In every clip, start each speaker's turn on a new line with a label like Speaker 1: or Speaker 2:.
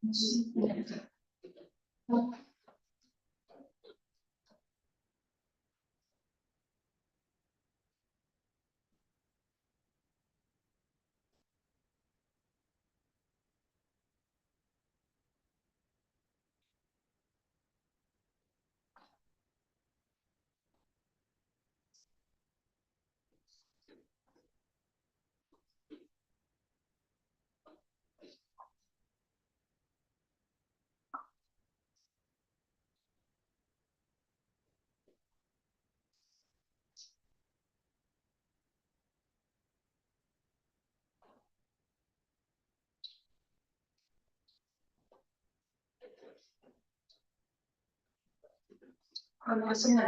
Speaker 1: 你是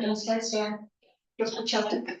Speaker 1: трансляція розпочати.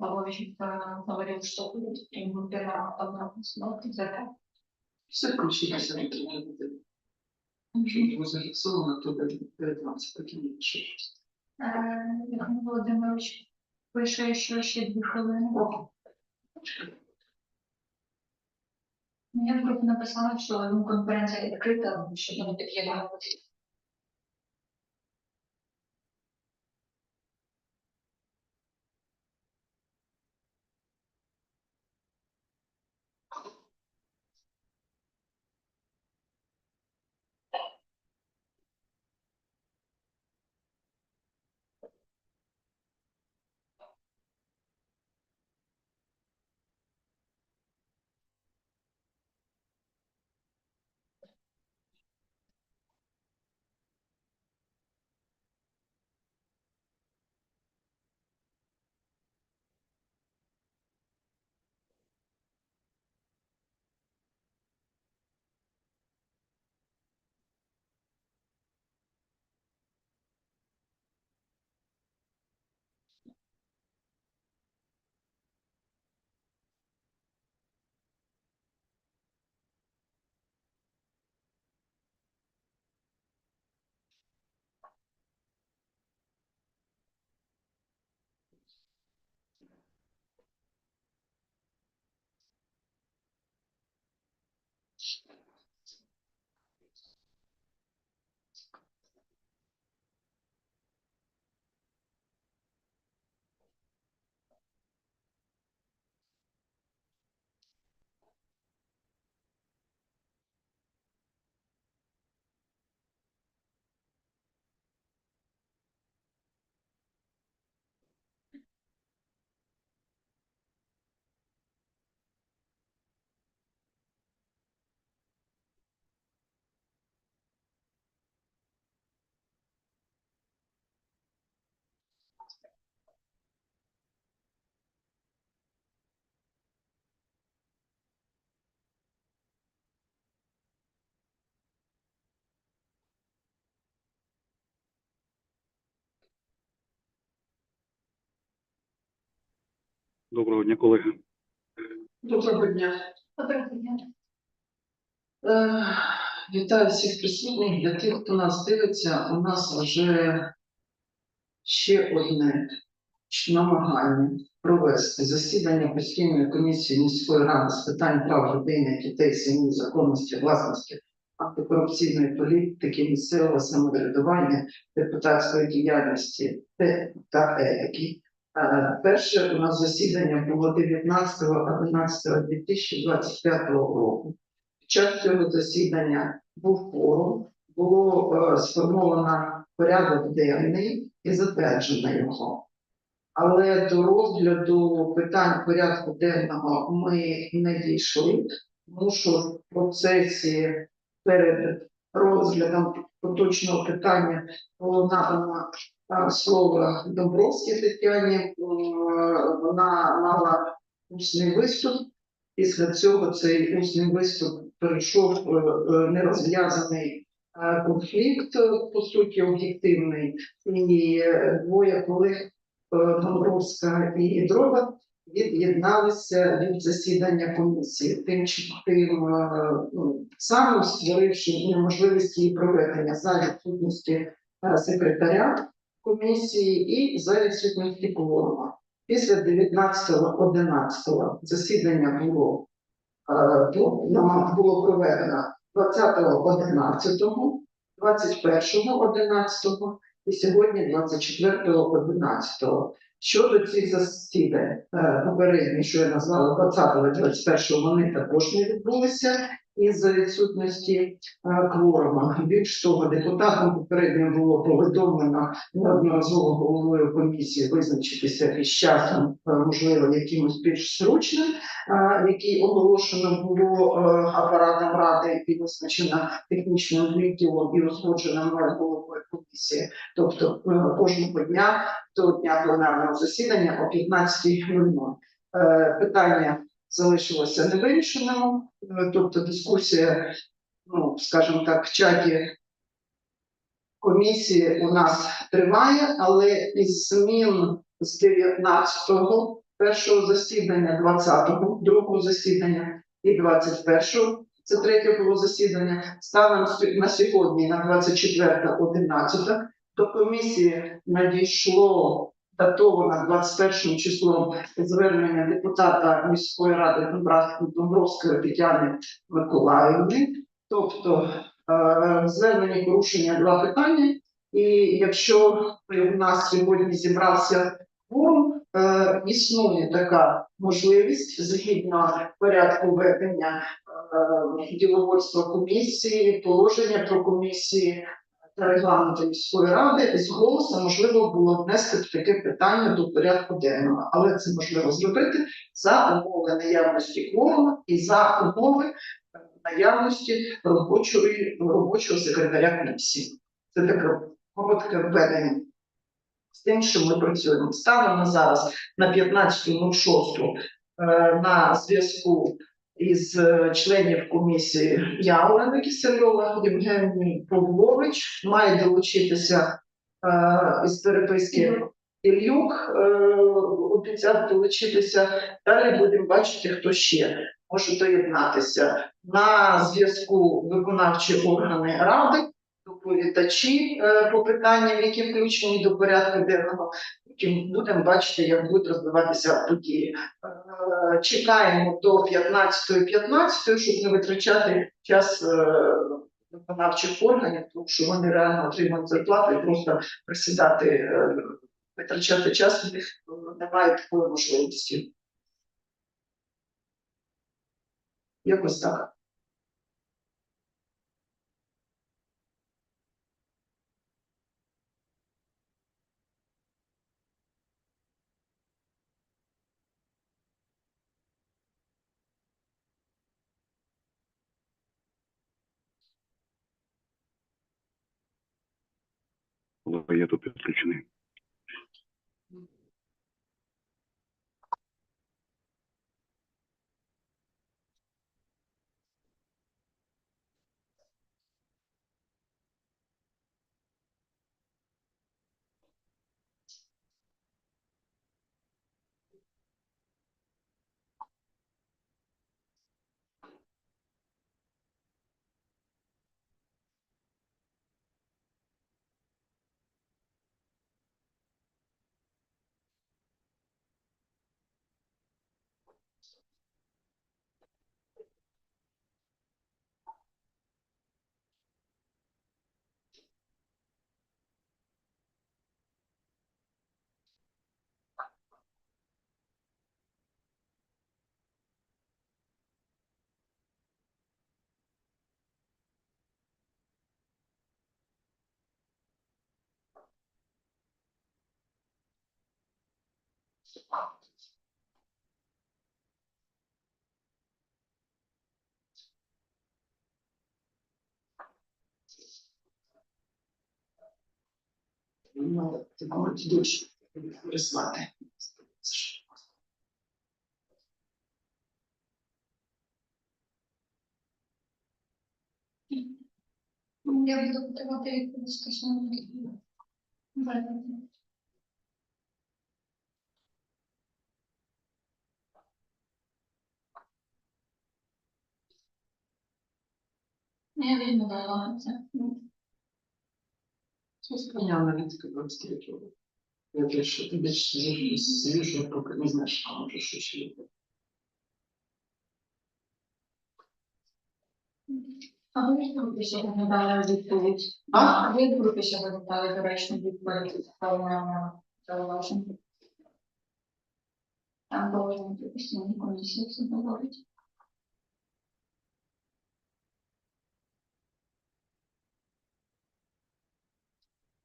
Speaker 1: Павлович э, говорил, что будет им выбирал обратно смотрит за это.
Speaker 2: Все включилися на інтернет. Щоб його зафіксовано, то перед вам це таки інше.
Speaker 1: Е, Євген Володимирович пише, що ще дві хвилини. Я в групі написала, що ну, конференція відкрита, що не під'єднувати.
Speaker 3: Доброго дня, колеги.
Speaker 2: Доброго дня.
Speaker 1: Доброго дня.
Speaker 2: Е, Вітаю всіх присутніх. Для тих, хто нас дивиться, у нас вже ще одне намагання провести засідання постійної комісії міської ради з питань прав людини, дітей, сім'ї, законності, власності, антикорупційної політики, місцевого самоврядування, депутатської діяльності та- етики. Е, Перше у нас засідання було 19.11.2025 року. Під час цього засідання був форум, було е, сформовано порядок денний і затверджено його. Але до розгляду питань порядку денного ми не дійшли, тому що в процесі перед розглядом поточного питання було надано е, слово Домбровській Тетяні. Вона мала усний виступ. Після цього цей усний виступ перейшов е, е, нерозв'язаний е, конфлікт, е, по суті, об'єктивний, і е, двоє колег е, Домбровська і Дрова від'єдналися від засідання комісії, тим тим е, ну, створивши неможливість її проведення за відсутності е, секретаря комісії і за відсутності кворума. Після 19.11 засідання було е, було проведено 20.11, 21.11 і сьогодні 24.11. Щодо цих засідань, е, попередні, що я назвала 20 і 21, вони також не відбулися із-за відсутності е, кворума. Більш того, депутатам попередньо було повідомлено неодноразово головою комісії визначитися із часом, е, можливо, якимось більш зручним, е, який оголошено було апаратом ради і визначено технічним відділом і узгоджено головою комісії. Тобто кожного дня до дня пленарного засідання о 15.00. Е, Питання залишилося невирішеним, е, тобто дискусія, ну скажімо так, в чаті комісії у нас триває, але із змін з 19-го першого засідання, 20-го другого засідання і 21-го, це третє було засідання, станом на сьогодні, на 24.11, до комісії надійшло датовано 21 числом звернення депутата міської ради Домбровської Тетяни Миколаївни. Тобто е, в зверненні порушення два питання, і якщо у нас сьогодні зібрався форум, е, існує така можливість згідно порядку ведення е, діловодства комісії, положення про комісії регламенту міської ради з голосу можливо було внести таке питання до порядку денного, але це можливо зробити за умови наявності кворуму і за умови е, наявності робочого робочого секретаря комісії. Це таке коротке введення. З тим, що ми працюємо станом на зараз на 15.06 е, на зв'язку із е, членів комісії я Олена Кисельова, Євгеній Павлович, має долучитися е, із переписки Ільюк, е, обіцяв долучитися. Далі будемо бачити, хто ще може доєднатися. На зв'язку виконавчі органи ради, доповідачі е, по питанням, які включені до порядку денного. Будемо бачити, як будуть розвиватися події. Е, Чекаємо до 15.15, щоб не витрачати час е, виконавчих органів, тому що вони реально отримують зарплату і просто присідати, е, витрачати час у них е, немає такої можливості. Якось так.
Speaker 3: Я тут підключений.
Speaker 2: Ну, ти можеш дуже прислати.
Speaker 1: Я буду готувати відповідь стосовно. Введення. Я відмовила це. Ну,
Speaker 2: Це сприйняла від стрічого. Я більше, ти більше свіжу, поки не знаєш, а може що ще є.
Speaker 1: А ви ж групі сьогодні дали відповідь?
Speaker 2: А?
Speaker 1: А ви в групі сьогодні дали доречну відповідь на зауваження? Там положення про постійну комісію це говорить.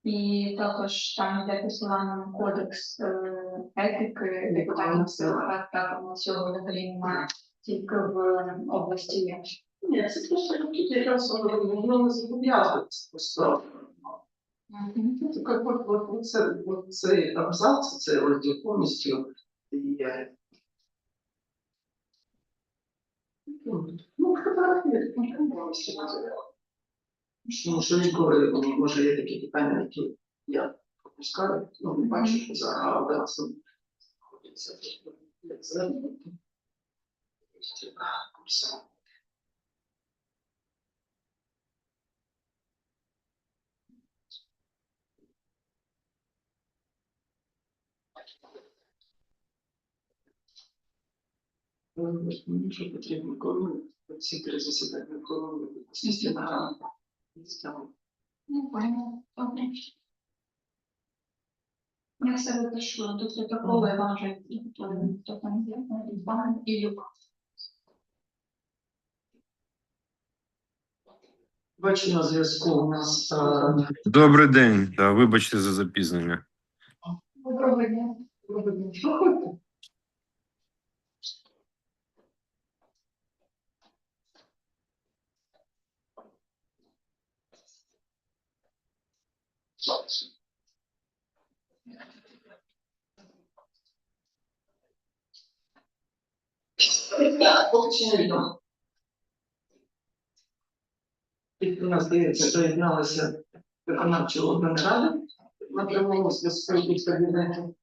Speaker 1: І також там йде посилання на кодекс е, етики депутатів. Так, так, у нас цього взагалі немає. Тільки в області є.
Speaker 2: Ні, це просто тут якраз воно не зобов'язується просто. Ну, так от, от, от, це, от цей абзац, це розділ повністю є. Ну, ну, фотографії, ну, повністю Тому що ніколи, ну, може, є такі питання, які я пропускаю, ну, не бачу, що за абзацом знаходиться. Мені що потрібно, коли ці три засідання, коли система стягнути.
Speaker 1: Ну, поняла. Добре. Я все до протоколу, я вам вже підготую, хто там є, Різдван і Люк.
Speaker 2: Бачу на зв'язку у нас а,
Speaker 4: Добрий день, та вибачте за запізнення.
Speaker 1: Доброго дня.
Speaker 2: Поки ще І нас, здається, доєдналися виконавчі органи ради на прямому зв'язку від кабінету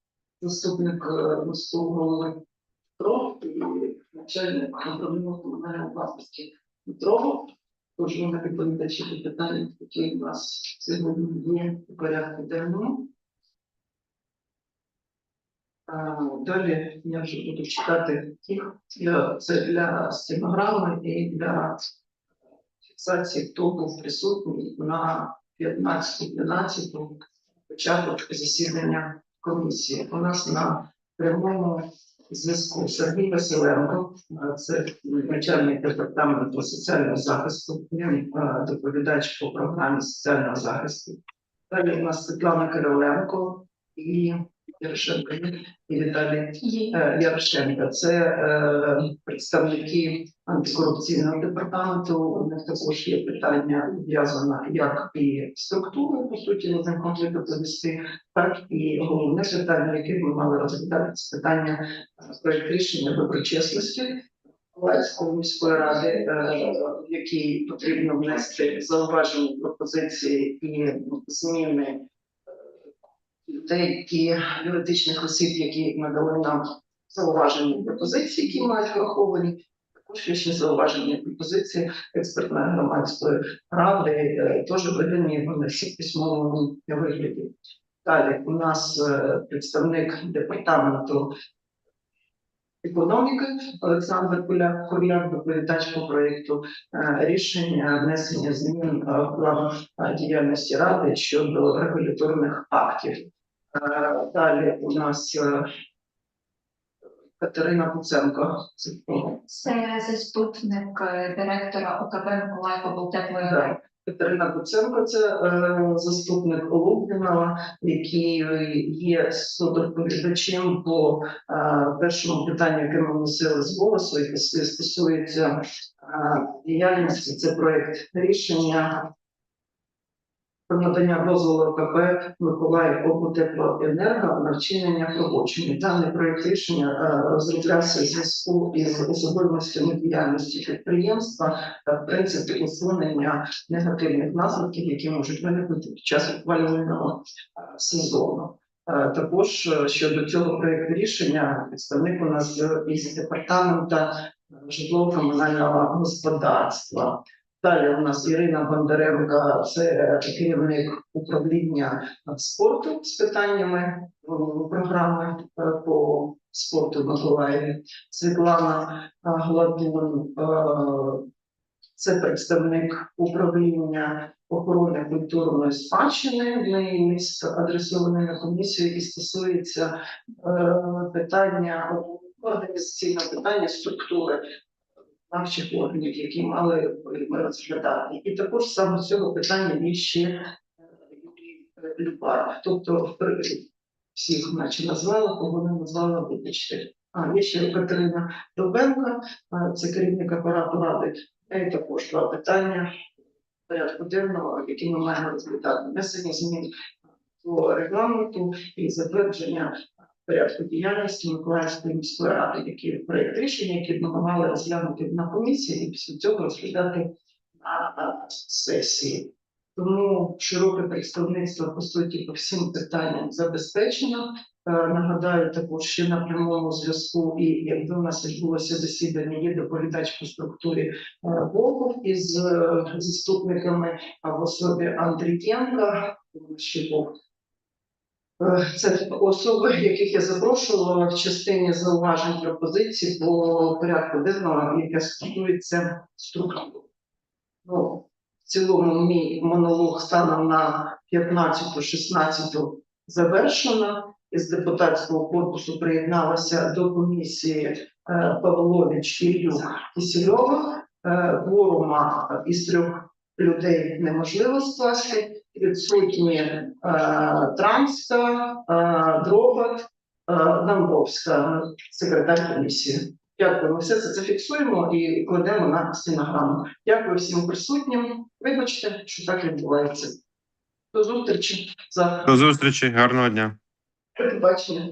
Speaker 2: заступник е, міського голови Петро і начальник управління комунальної власності Петрова. Тож вони відповідачі по питанням, які у нас сьогодні є у порядку денному. Далі я вже буду читати їх для це для стенограми і для фіксації, хто був присутній на 15-12 початок засідання комісії. У нас на прямому зв'язку Сергій Василенко, це начальник департаменту соціального захисту, він доповідач по програмі соціального захисту. Далі у нас Світлана Кириленко і Ярошенко і Віталій. Е, Ярошенка. Це е, представники антикорупційного департаменту. У них також є питання пов'язане як і структурою, по суті, знаю, конфлікту повести, так і головне питання, яке ми мали розглядати, це питання е, проект рішення доброчесності. Луганської міської ради, в якій потрібно внести зауваження, пропозиції і зміни деякі юридичних осіб, які надали нам зауваження і пропозиції, які мають враховані. Також є ще зауваження і пропозиції експертної громадської ради, е, теж видані вони всі письмовому вигляді. Далі у нас е, представник департаменту економіки Олександр Куляк, Курляк, доповідач по проєкту е, рішення внесення змін план діяльності ради щодо регуляторних актів. Е, Далі у нас е, Катерина Куценко. Це
Speaker 1: заступник е, директора ОКБ Миколаїв
Speaker 2: Да. Катерина Куценко, це заступник Олубінова, який є судоповідачем по першому питанню, яке ми вносили з голосу, яке стосується діяльності. Це проект рішення про надання дозволу КП Миколаїв Обутеплоенерго на вчинення правочинів. Даний проект рішення е, розроблявся в зв'язку із особливостями діяльності підприємства та в принципі усунення негативних наслідків, які можуть виникнути під час опалювального е, сезону. Е, Також щодо цього проекту рішення представник у нас із департамента житлово-комунального господарства. Далі у нас Ірина Бондаренко, це керівник управління спорту з питаннями е, програми е, по спорту в Миколаєві. Світлана е, Гладун, е, це представник управління охорони культурної спадщини. В неї лист адресований на комісію, який стосується питання організаційного питання структури навчих органів, які мали ми розглядати. І також саме з цього питання є ще е, е, Любар. Тобто всіх, наче назвала, кого не назвала, вибачте. А є ще Катерина Довбенко, е, це керівник апарату ради. І також два питання порядку денного, які ми маємо розглядати. Внесення змін до регламенту і затвердження порядку діяльності Миколаївської міської ради, які проєкт рішення, які мали розглянути на комісії, і після цього розглядати на сесії. Тому широке представництво по суті по всім питанням забезпечено. Е, Нагадаю, також ще на прямому зв'язку, і якби у нас відбулося засідання, є доповідач по структурі е, Волков із е, заступниками в особі Андрієнка, ще Е, Це особи, яких я запрошувала в частині зауважень пропозицій по порядку денного, яке стосується структури. Ну, в цілому мій монолог станом на 15-16 завершено. Із депутатського корпусу приєдналася до комісії е, Павлович, Ілюк і Сільова. Е, Кворума із трьох людей неможливо скласти. Відсутні е, Трамська, е, Дробат, е, Домбровська, секретар комісії. Дякую. Ми все це зафіксуємо і кладемо на стенограму. Дякую всім присутнім. Вибачте, що так відбувається. До зустрічі Завтра.
Speaker 4: До зустрічі, гарного дня.
Speaker 2: побачення.